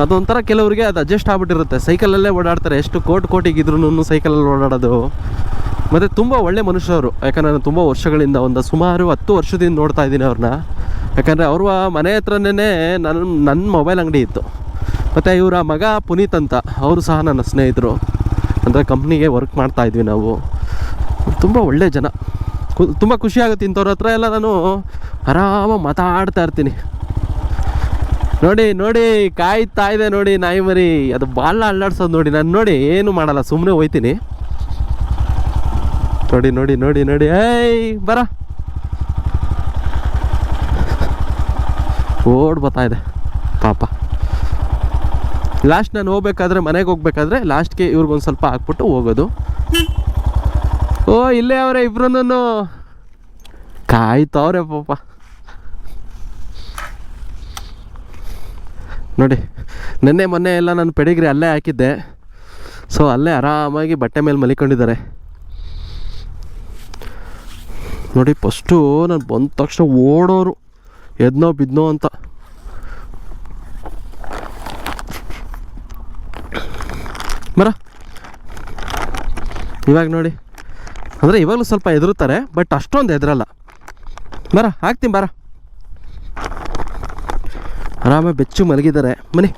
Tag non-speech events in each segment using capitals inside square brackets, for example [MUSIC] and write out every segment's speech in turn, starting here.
ಅದೊಂಥರ ಕೆಲವರಿಗೆ ಅದು ಅಡ್ಜಸ್ಟ್ ಆಗ್ಬಿಟ್ಟಿರುತ್ತೆ. ಸೈಕಲಲ್ಲೇ ಓಡಾಡ್ತಾರೆ. ಎಷ್ಟು ಕೋಟಿ ಕೋಟಿಗಿದ್ರು ಸೈಕಲಲ್ಲಿ ಓಡಾಡೋದು. ಮತ್ತು ತುಂಬ ಒಳ್ಳೆ ಮನುಷ್ಯರು. ಯಾಕಂದರೆ ನಾನು ತುಂಬ ವರ್ಷಗಳಿಂದ ಒಂದು ಸುಮಾರು ಹತ್ತು ವರ್ಷದಿಂದ ನೋಡ್ತಾ ಇದ್ದೀನಿ ಅವ್ರನ್ನ. ಯಾಕಂದರೆ ಅವ್ರ ಮನೆ ಹತ್ರನೇ ನನ್ನ ನನ್ನ ಮೊಬೈಲ್ ಅಂಗಡಿ ಇತ್ತು. ಮತ್ತು ಇವರ ಮಗ ಪುನೀತ್ ಅಂತ. ಅವರು ಸಹ ನನ್ನ ಸ್ನೇಹಿತರು. ಅಂದರೆ ಕಂಪ್ನಿಗೆ ವರ್ಕ್ ಮಾಡ್ತಾ ಇದ್ವಿ ನಾವು. ತುಂಬ ಒಳ್ಳೆ ಜನ. ತುಂಬ ಖುಷಿಯಾಗುತ್ತೆ ಇಂಥವ್ರ ಹತ್ರ ಎಲ್ಲ ನಾನು ಆರಾಮಾಗಿ ಮಾತಾಡ್ತಾ ಇರ್ತೀನಿ. ನೋಡಿ ನೋಡಿ, ಕಾಯ್ತಾ ಇದೆ ನೋಡಿ ನಾಯಿ ಮರಿ. ಅದು ಬಾಳ ಅಲ್ಲಾಡ್ಸೋದು ನೋಡಿ, ನಾನು ನೋಡಿ ಏನು ಮಾಡಲ್ಲ ಸುಮ್ಮನೆ ಹೋಯ್ತೀನಿ. ನೋಡಿ ನೋಡಿ ನೋಡಿ ನೋಡಿ, ಏಯ್, ಬರ. ಓಡ್ ಬರ್ತಾ ಇದೆ. ಪಾಪ. ಲಾಸ್ಟ್ ನಾನು ಹೋಗ್ಬೇಕಾದ್ರೆ, ಮನೆಗೆ ಹೋಗ್ಬೇಕಾದ್ರೆ ಲಾಸ್ಟ್ಗೆ ಇವ್ರಿಗೊಂದು ಸ್ವಲ್ಪ ಹಾಕ್ಬಿಟ್ಟು ಹೋಗೋದು. ಓ, ಇಲ್ಲೇ ಅವರೇ ಇಬ್ರು ಕಾಯ್ತವ್ರೆ ಪಾಪ. ನೋಡಿ, ನಿನ್ನೆ ಮೊನ್ನೆ ಎಲ್ಲ ನಾನು ಪೆಡಿಗ್ರಿ ಅಲ್ಲೇ ಹಾಕಿದ್ದೆ. ಸೊ ಅಲ್ಲೇ ಆರಾಮಾಗಿ ಬಟ್ಟೆ ಮೇಲೆ ಮಲಿಕೊಂಡಿದ್ದಾರೆ. ನೋಡಿ ಫಸ್ಟು ನಾನು ಬಂದ ತಕ್ಷಣ ಓಡೋರು, ಎದ್ನೋ ಬಿದ್ನೋ ಅಂತ. ಬರ ಇವಾಗ ನೋಡಿ. ಅಂದರೆ ಇವಾಗಲೂ ಸ್ವಲ್ಪ ಎದುರುತ್ತಾರೆ ಬಟ್ ಅಷ್ಟೊಂದು ಎದುರಲ್ಲ ಬರ ಹಾಕ್ತೀನಿ ಬರ ಆರಾಮಾಗಿ ಬೆಚ್ಚು ಮಲಗಿದ್ದಾರೆ. ಮನಿ.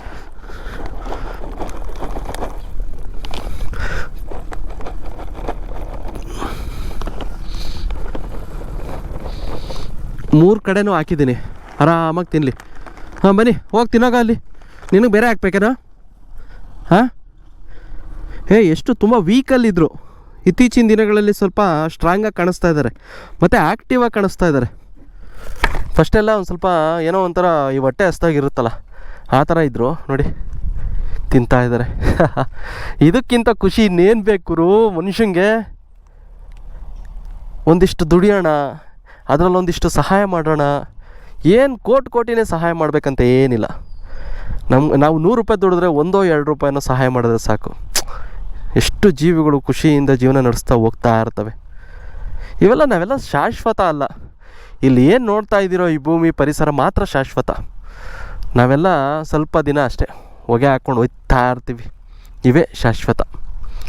ಮೂರು ಕಡೆನೂ ಹಾಕಿದ್ದೀನಿ. ಆರಾಮಾಗಿ ತಿನ್ನಲಿ ಹಾಂ ಬನ್ನಿ ಹೋಗಿ ತಿನ್ನೋಗ ಅಲ್ಲಿ. ನಿನಗೆ ಬೇರೆ ಹಾಕ್ಬೇಕೇನಾ? ಹಾಂ? ಹೇ ಎಷ್ಟು ತುಂಬ ವೀಕಲ್ಲಿದ್ದರು ಇತ್ತೀಚಿನ ದಿನಗಳಲ್ಲಿ ಸ್ವಲ್ಪ ಸ್ಟ್ರಾಂಗಾಗಿ ಕಾಣಿಸ್ತಾ ಇದ್ದಾರೆ ಮತ್ತು ಆ್ಯಕ್ಟಿವಾಗಿ ಕಾಣಿಸ್ತಾ ಇದ್ದಾರೆ ಫಸ್ಟೆಲ್ಲ ಒಂದು ಸ್ವಲ್ಪ ಏನೋ ಒಂಥರ ಈ ಹೊಟ್ಟೆ ಹಸ್ದಾಗಿರುತ್ತಲ್ಲ ಆ ಥರ ಇದ್ದರು ನೋಡಿ, ತಿಂತಾ ಇದ್ದಾರೆ. [LAUGHS] ಇದಕ್ಕಿಂತ ಖುಷಿ ಇನ್ನೇನು ಬೇಕು ಮನುಷ್ಯಂಗೆ ಒಂದಿಷ್ಟು ದುಡಿಯೋಣ, ಅದರಲ್ಲಿ ಒಂದಿಷ್ಟು ಸಹಾಯ ಮಾಡೋಣ. ಏನು ಕೋಟಿ ಕೋಟಿನೇ ಸಹಾಯ ಮಾಡಬೇಕಂತ ಏನಿಲ್ಲ. ನಮ್ಮ ನಾವು ನೂರು ರೂಪಾಯಿ ದುಡಿದ್ರೆ ಒಂದೋ ಎರಡು ರೂಪಾಯಿನೋ ಸಹಾಯ ಮಾಡಿದ್ರೆ ಸಾಕು. ಎಷ್ಟು ಜೀವಿಗಳು ಖುಷಿಯಿಂದ ಜೀವನ ನಡೆಸ್ತಾ ಹೋಗ್ತಾ ಇರ್ತವೆ. ಇವೆಲ್ಲ ನಾವೆಲ್ಲ ಶಾಶ್ವತ ಅಲ್ಲ. ಇಲ್ಲಿ ಏನು ನೋಡ್ತಾ ಇದ್ದೀರೋ ಈ ಭೂಮಿ ಪರಿಸರ ಮಾತ್ರ ಶಾಶ್ವತ. ನಾವೆಲ್ಲ ಸ್ವಲ್ಪ ದಿನ ಅಷ್ಟೇ ಹೊಗೆ ಹಾಕ್ಕೊಂಡು ಹೋಗ್ತಾ ಇರ್ತೀವಿ. ಇವೇ ಶಾಶ್ವತ.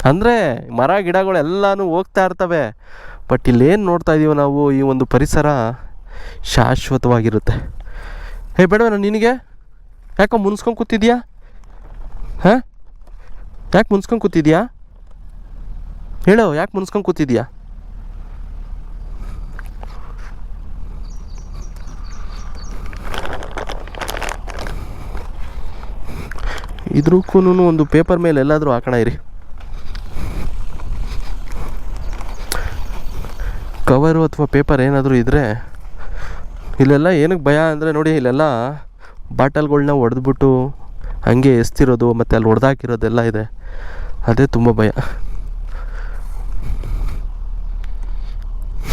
ಅಂದರೆ ಮರ ಗಿಡಗಳು ಎಲ್ಲನೂ ಹೋಗ್ತಾ ಇರ್ತವೆ. ಬಟ್ ಇಲ್ಲೇನು ನೋಡ್ತಾ ಇದ್ದೀವೋ ನಾವು ಈ ಒಂದು ಪರಿಸರ ಶಾಶ್ವತವಾಗಿರುತ್ತೆ. ಹೇ ನಾನು ನಿನಗೆ? ಯಾಕೋ ಮುನ್ಸ್ಕೊಂಡು ಕೂತಿದ್ಯಾ? ಹಾಂ? ಯಾಕೆ ಮುನ್ಸ್ಕೊಂಡು ಕೂತಿದ್ಯಾ? ಹೇಳೋ ಯಾಕೆ ಮುನ್ಸ್ಕೊಂಡು ಕೂತಿದ್ಯಾ? ಇದ್ರಕ್ಕೂ ಒಂದು ಪೇಪರ್ ಮೇಲೆ ಎಲ್ಲಾದರೂ ಹಾಕೋಣ ಇರಿ. ಕವರು ಅಥವಾ ಪೇಪರ್ ಏನಾದರೂ ಇದ್ದರೆ ಇಲ್ಲೆಲ್ಲ ಏನಕ್ಕೆ ಭಯ ಅಂದರೆ ನೋಡಿ ಇಲ್ಲೆಲ್ಲ ಬಾಟಲ್ಗಳನ್ನ ಹೊಡೆದ್ಬಿಟ್ಟು ಹಂಗೆ ಎಸ್ತಿರೋದು ಮತ್ತು ಅಲ್ಲಿ ಹೊಡೆದಾಕಿರೋದೆಲ್ಲ ಇದೆ. ಅದೇ ತುಂಬ ಭಯ.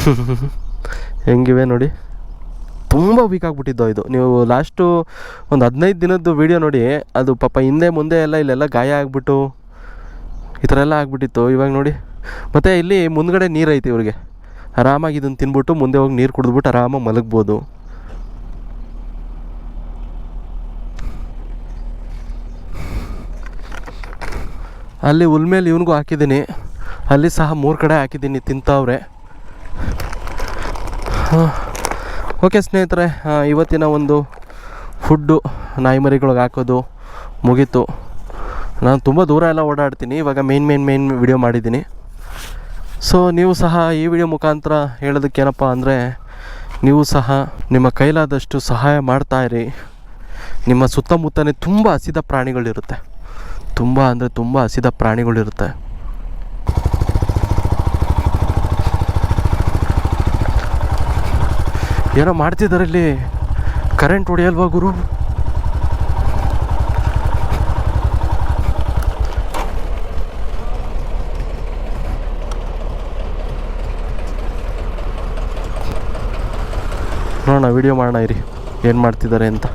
[LAUGHS] ಹೆಂಗಿವೆ ನೋಡಿ. ತುಂಬ ವೀಕ್ ಆಗಿಬಿಟ್ಟಿದ್ದೋ ಇದು. ನೀವು ಲಾಸ್ಟು ಒಂದು ಹದಿನೈದು ದಿನದ್ದು ವೀಡಿಯೋ ನೋಡಿ, ಅದು ಪಾಪ ಹಿಂದೆ ಮುಂದೆ ಎಲ್ಲ ಇಲ್ಲೆಲ್ಲ ಗಾಯ ಆಗಿಬಿಟ್ಟು, ಈ ಥರ ಎಲ್ಲ ಆಗಿಬಿಟ್ಟಿತ್ತು. ಇವಾಗ ನೋಡಿ, ಮತ್ತು ಇಲ್ಲಿ ಮುಂದ್ಗಡೆ ನೀರು ಐತಿ ಇವ್ರಿಗೆ. ಆರಾಮಾಗಿ ಇದನ್ನು ತಿನ್ಬಿಟ್ಟು ಮುಂದೆ ಹೋಗಿ ನೀರು ಕುಡಿದ್ಬಿಟ್ಟು ಆರಾಮಾಗಿ ಮಲಗ್ಬೋದು. ಅಲ್ಲಿ ಹುಲ್ ಮೇಲೆ ಇವನಿಗೂ ಹಾಕಿದ್ದೀನಿ. ಅಲ್ಲಿ ಸಹ ಮೂರು ಕಡೆ ಹಾಕಿದ್ದೀನಿ ತಿಂತಾವ್ರೆ. ಓಕೆ ಸ್ನೇಹಿತರೆ ಇವತ್ತಿನ ಒಂದು ಫುಡ್ಡು ನಾಯಿ ಮರಿಗಳಿಗೆ ಹಾಕೋದು ಮುಗೀತು. ನಾನು ತುಂಬ ದೂರ ಎಲ್ಲ ಓಡಾಡ್ತೀನಿ, ಇವಾಗ ಮೇನ್ ಮೇನ್ ಮೇನ್ ವಿಡಿಯೋ ಮಾಡಿದ್ದೀನಿ. ಸೊ ನೀವು ಸಹ ಈ ವಿಡಿಯೋ ಮುಖಾಂತರ ಹೇಳೋದಕ್ಕೇನಪ್ಪ ಅಂದರೆ, ನೀವು ಸಹ ನಿಮ್ಮ ಕೈಲಾದಷ್ಟು ಸಹಾಯ ಮಾಡ್ತಾ ಇರಿ. ನಿಮ್ಮ ಸುತ್ತಮುತ್ತನೇ ತುಂಬ ಹಸಿದ ಪ್ರಾಣಿಗಳಿರುತ್ತೆ. ತುಂಬ ಅಂದರೆ ತುಂಬ ಹಸಿದ ಪ್ರಾಣಿಗಳಿರುತ್ತೆ. ಏನೋ ಮಾಡ್ತಿದ್ದಾರೆ ಇಲ್ಲಿ ಕರೆಂಟ್ ಹೊಡೆಯಲ್ವಾ ಗುರು? ನೋಡೋಣ ವಿಡಿಯೋ ಮಾಡೋಣ ಇರಿ. ಏನು ಮಾಡ್ತಿದ್ದಾರೆ ಅಂತ.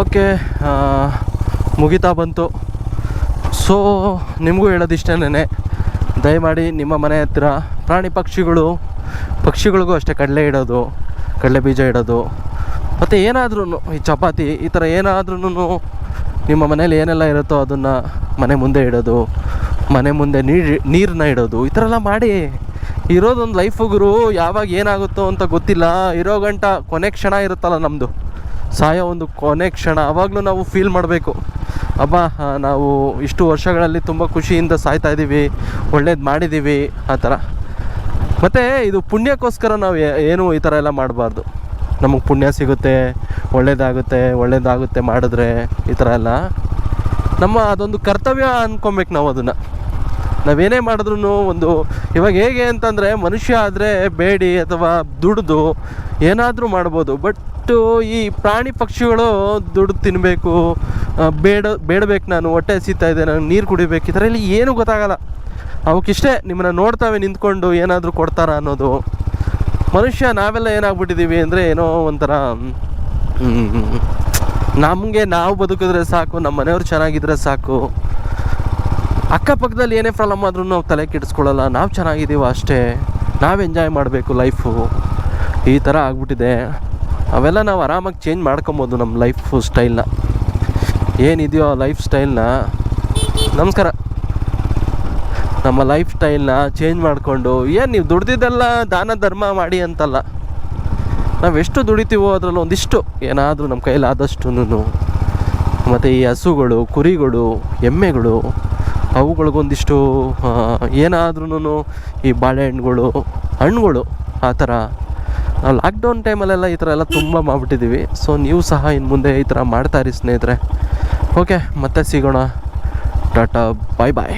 ಓಕೆ ಮುಗಿತಾ ಬಂತು. ಸೊ ನಿಮಗೂ ಹೇಳೋದಿಷ್ಟೇನೆ ದಯಮಾಡಿ ನಿಮ್ಮ ಮನೆ ಹತ್ತಿರ ಪ್ರಾಣಿ ಪಕ್ಷಿಗಳು, ಪಕ್ಷಿಗಳಿಗೂ ಅಷ್ಟೇ ಕಡಲೆ ಇಡೋದು, ಕಡಲೆ ಬೀಜ ಇಡೋದು, ಮತ್ತು ಏನಾದ್ರೂ ಈ ಚಪಾತಿ, ಈ ಥರ ಏನಾದ್ರೂ ನಿಮ್ಮ ಮನೇಲಿ ಏನೆಲ್ಲ ಇರುತ್ತೋ ಅದನ್ನು ಮನೆ ಮುಂದೆ ಇಡೋದು, ಮನೆ ಮುಂದೆ ನೀರು ನೀರನ್ನ ಇಡೋದು, ಈ ಥರ ಎಲ್ಲ ಮಾಡಿ. ಇರೋದೊಂದು ಲೈಫ್ ಗುರು, ಯಾವಾಗ ಏನಾಗುತ್ತೋ ಅಂತ ಗೊತ್ತಿಲ್ಲ. ಇರೋ ಗಂಟ ಕೊನೆ ಕ್ಷಣ ಇರುತ್ತಲ್ಲ ನಮ್ಮದು ಸಾಯೋ ಒಂದು ಕೊನೆ ಕ್ಷಣ, ಅವಾಗಲೂ ನಾವು ಫೀಲ್ ಮಾಡಬೇಕು. ಅಬ್ಬಾ ನಾವು ಇಷ್ಟು ವರ್ಷಗಳಲ್ಲಿ ತುಂಬ ಖುಷಿಯಿಂದ ಸಾಯ್ತಾ ಇದ್ದೀವಿ ಒಳ್ಳೇದು ಮಾಡಿದ್ದೀವಿ ಆ ಥರ. ಮತ್ತು ಇದು ಪುಣ್ಯಕ್ಕೋಸ್ಕರ ನಾವು ಏನು ಈ ಥರ ಎಲ್ಲ ಮಾಡಬಾರ್ದು. ನಮಗೆ ಪುಣ್ಯ ಸಿಗುತ್ತೆ, ಒಳ್ಳೇದಾಗುತ್ತೆ ಒಳ್ಳೇದಾಗುತ್ತೆ ಮಾಡಿದ್ರೆ ಈ ಥರ ಎಲ್ಲ. ನಮ್ಮ ಅದೊಂದು ಕರ್ತವ್ಯ ಅಂದ್ಕೊಬೇಕು ನಾವು ಅದನ್ನು. ನಾವೇನೇ ಮಾಡಿದ್ರು ಒಂದು ಇವಾಗ ಹೇಗೆ ಅಂತಂದರೆ ಮನುಷ್ಯ ಆದರೆ ಬೇಡಿ ಅಥವಾ ದುಡ್ದು ಏನಾದರೂ ಮಾಡ್ಬೋದು. ಬಟ್ ಈ ಪ್ರಾಣಿ ಪಕ್ಷಿಗಳು ದುಡ್ಡು ತಿನ್ನಬೇಕು ಬೇಡ, ಬೇಡಬೇಕು ನಾನು, ಹೊಟ್ಟೆ ಹಸಿತಾ ಇದೆ ನಾನು ನೀರು ಕುಡಿಬೇಕು, ಈ ಥರ ಇಲ್ಲಿ ಏನೂ ಗೊತ್ತಾಗಲ್ಲ. ಅವಕ್ಕಿಷ್ಟೇ ನಿಮ್ಮನ್ನ ನೋಡ್ತಾವೆ, ನಿಂತ್ಕೊಂಡು ಏನಾದರೂ ಕೊಡ್ತಾರ ಅನ್ನೋದು. ಮನುಷ್ಯ, ನಾವೆಲ್ಲ ಏನಾಗ್ಬಿಟ್ಟಿದ್ದೀವಿ ಅಂದರೆ ಏನೋ ಒಂಥರ ನಮಗೆ ನಾವು ಬದುಕಿದ್ರೆ ಸಾಕು ನಮ್ಮ ಮನೆಯವ್ರು ಚೆನ್ನಾಗಿದ್ರೆ ಸಾಕು. ಅಕ್ಕಪಕ್ಕದಲ್ಲಿ ಏನೇ ಪ್ರಾಬ್ಲಮ್ ಆದ್ರೂ ನಾವು ತಲೆ ಕೆಡಿಸ್ಕೊಳ್ಳಲ್ಲ, ನಾವು ಚೆನ್ನಾಗಿದ್ದೀವ ಅಷ್ಟೇ. ನಾವು ಎಂಜಾಯ್ ಮಾಡಬೇಕು ಲೈಫು ಈ ಥರ ಆಗ್ಬಿಟ್ಟಿದೆ. ಅವೆಲ್ಲ ನಾವು ಆರಾಮಾಗಿ ಚೇಂಜ್ ಮಾಡ್ಕೊಬೋದು ನಮ್ಮ ಲೈಫ್ ಸ್ಟೈಲ್ನ ಏನಿದೆಯೋ ಆ ಲೈಫ್ ಸ್ಟೈಲ್ನ ನಮಸ್ಕಾರ. ನಮ್ಮ ಲೈಫ್ ಸ್ಟೈಲ್ನ ಚೇಂಜ್ ಮಾಡಿಕೊಂಡು, ಏನು ನೀವು ದುಡ್ದಿದ್ದೆಲ್ಲ ದಾನ ಧರ್ಮ ಮಾಡಿ ಅಂತಲ್ಲ. ನಾವು ಎಷ್ಟು ದುಡಿತೀವೋ ಅದರಲ್ಲಿ ಒಂದಿಷ್ಟು, ಏನಾದರೂ ನಮ್ಮ ಕೈಯಲ್ಲಿ ಆದಷ್ಟು ಮತ್ತು ಈ ಹಸುಗಳು, ಕುರಿಗಳು, ಎಮ್ಮೆಗಳು ಅವುಗಳಿಗೊಂದಿಷ್ಟು ಏನಾದ್ರೂ ಈ ಬಾಳೆಹಣ್ಣುಗಳು ಹಣ್ಣುಗಳು ಆ ಥರ ನಾವು ಲಾಕ್ಡೌನ್ ಟೈಮಲ್ಲೆಲ್ಲ ಈ ಥರ ಎಲ್ಲ ತುಂಬ ಮಾಡಿಬಿಟ್ಟಿದ್ದೀವಿ. ಸೊ ನೀವು ಸಹ ಇನ್ನು ಮುಂದೆ ಈ ಥರ ಮಾಡ್ತಾ ಇರಿ ಸ್ನೇಹಿತರೆ. ಓಕೆ ಮತ್ತೆ ಸಿಗೋಣ. ಟಾಟಾ ಬಾಯ್ ಬಾಯ್